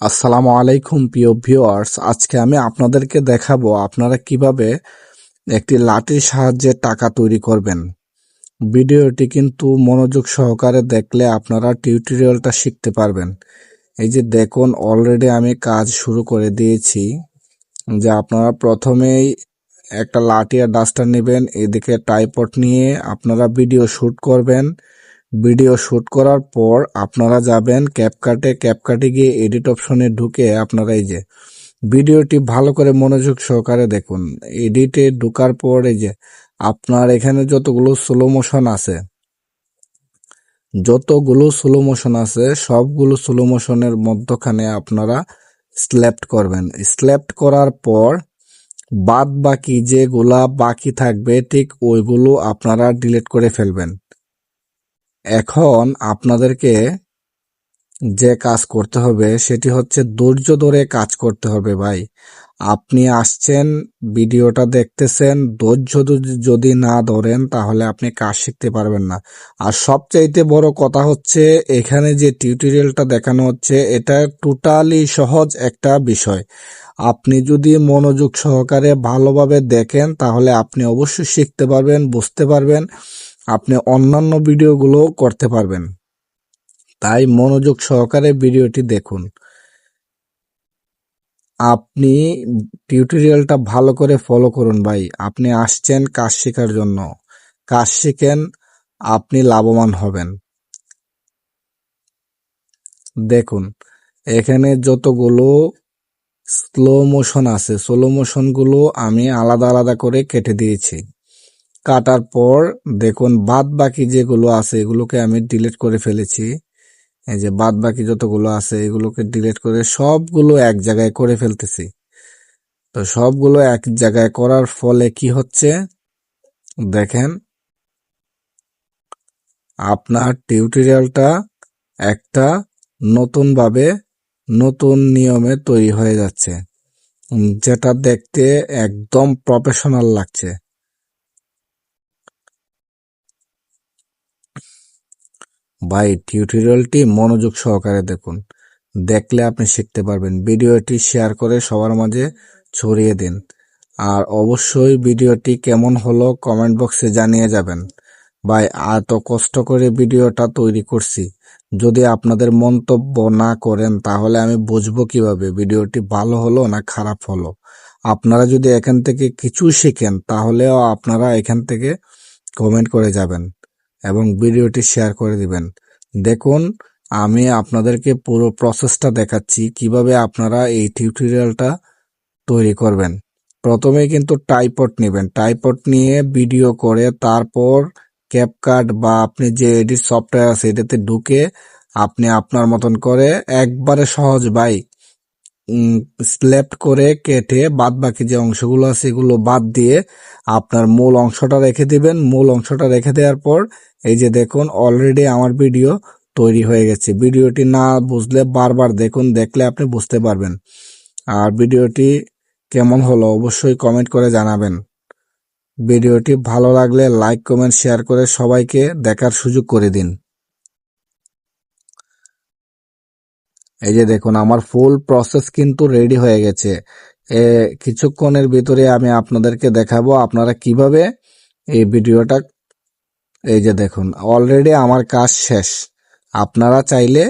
আসসালামু আলাইকুম, প্রিয় ভিউয়ার্স। আজকে আমি আপনাদেরকে দেখাবো আপনারা কীভাবে একটি লাঠির সাহায্যে টাকা তৈরি করবেন। ভিডিওটি কিন্তু মনোযোগ সহকারে দেখলে আপনারা টিউটোরিয়ালটা শিখতে পারবেন। এই যে দেখুন অলরেডি আমি কাজ শুরু করে দিয়েছি। যে আপনারা প্রথমেই একটা লাঠি আর ডাস্টার নেবেন, এদিকে টাইপট নিয়ে আপনারা ভিডিও শুট করবেন। ভিডিও শুট করার পর আপনারা যাবেন ক্যাপকাটে ক্যাপকাটে গিয়ে এডিট অপশনে ঢুকে আপনারা এই যে ভিডিওটি ভালো করে মনোযোগ সহকারে দেখুন। এডিটে ঢুকার পর এই যে আপনার এখানে যতগুলো স্লো মোশন আছে, যতগুলো স্লো মোশন আছে, সবগুলো স্লো মোশনের মধ্যখানে আপনারা স্ল্যাপ্ট করবেন। স্ল্যাপ্ট করার পর বাদ বাকি যেগুলা বাকি থাকবে, ঠিক ওইগুলো আপনারা ডিলিট করে ফেলবেন। এখন আপনাদেরকে যে কাজ করতে হবে, সেটি হচ্ছে ধৈর্য ধরে কাজ করতে হবে ভাই। আপনি আসছেন, ভিডিওটা দেখতেছেন, ধৈর্য যদি- না ধরেন, তাহলে আপনি কাজ শিখতে পারবেন না। আর সবচাইতে বড় কথা হচ্ছে, এখানে যে টিউটোরিয়ালটা দেখানো হচ্ছে, এটা টোটালি সহজ একটা বিষয়। আপনি যদি মনোযোগ সহকারে ভালোভাবে দেখেন, তাহলে আপনি অবশ্যই শিখতে পারবেন, বুঝতে পারবেন। আপনি অন্যান্য ভিডিওগুলো করতে পারবেন। তাই মনোযোগ সহকারে ভিডিওটি দেখুন। আপনি টিউটোরিয়ালটা ভালো করে ফলো করুন ভাই। আপনি আসছেন কাজ শেখার জন্য। কাজ শিখেন, আপনি লাভবান হবেন। দেখুন, এখানে যতগুলো স্লো মোশন আছে স্লো মোশনগুলো আমি আলাদা আলাদা করে কেটে দিয়েছি। কাটার পর দেখুন বাদ বাকি যেগুলো আছে, এগুলোকে আমি ডিলিট করে ফেলেছি। এই যে বাদ বাকি যতগুলো আছে, এগুলোকে ডিলিট করে সবগুলো এক জায়গায় করে ফেলতেছি। তো সবগুলো এক জায়গায় করার ফলে কি হচ্ছে? দেখেন, আপনার টিউটোরিয়ালটা একটা নতুনভাবে নতুন নিয়মে তৈরি হয়ে যাচ্ছে। যেটা দেখতে একদম প্রফেশনাল লাগছে। ভাই টিউটোরিয়ালটি মনোযোগ সহকারে দেখুন। দেখলে আপনি শিখতে পারবেন। ভিডিওটি শেয়ার করে সবার মাঝে ছড়িয়ে দিন। আর অবশ্যই ভিডিওটি কেমন হলো কমেন্ট বক্সে জানিয়ে যাবেন। ভাই, এত কষ্ট করে ভিডিওটা তৈরি করছি। যদি আপনাদের মন্তব্য না করেন, তাহলে আমি বুঝব কীভাবে ভিডিওটি ভালো হলো না খারাপ হলো। আপনারা যদি এখান থেকে কিছু শিখেন, তাহলেও আপনারা এখান থেকে কমেন্ট করে যাবেন। এবং ভিডিওটি শেয়ার করে দিবেন। দেখুন, আমি আপনাদেরকে পুরো প্রসেসটা দেখাচ্ছি, কীভাবে আপনারা এই টিউটোরিয়ালটা তৈরি করবেন। প্রথমে কিন্তু টাইপট নেবেন। টাইপট নিয়ে ভিডিও করে, তারপর ক্যাপকাট বা আপনি যে এডিট সফটওয়্যার আছে, এটাতে ঢুকে আপনি আপনার মতন করে একবারে সহজ ভাই স্ল্যাপ্ট করে কেটে বাদ বাকি যে অংশগুলো আছে এগুলো বাদ দিয়ে আপনার মূল অংশটা রেখে দিবেন। মূল অংশটা রেখে দেওয়ার পর এই যে দেখুন অলরেডি আমার ভিডিও তৈরি হয়ে গেছে। ভিডিওটি না বুঝলে বারবার দেখুন, দেখলে আপনি বুঝতে পারবেন। আর ভিডিওটি কেমন হলো অবশ্যই কমেন্ট করে জানাবেন। ভিডিওটি ভালো লাগলে লাইক কমেন্ট শেয়ার করে সবাইকে দেখার সুযোগ করে দিন। এই যে দেখুন, আমার ফুল প্রসেস কিন্তু রেডি হয়ে গেছে। এ, কিছুক্ষণের ভিতরে আমি আপনাদেরকে দেখাবো আপনারা কীভাবে এই ভিডিওটা, এই যে দেখুন অলরেডি আমার কাজ শেষ। আপনারা চাইলে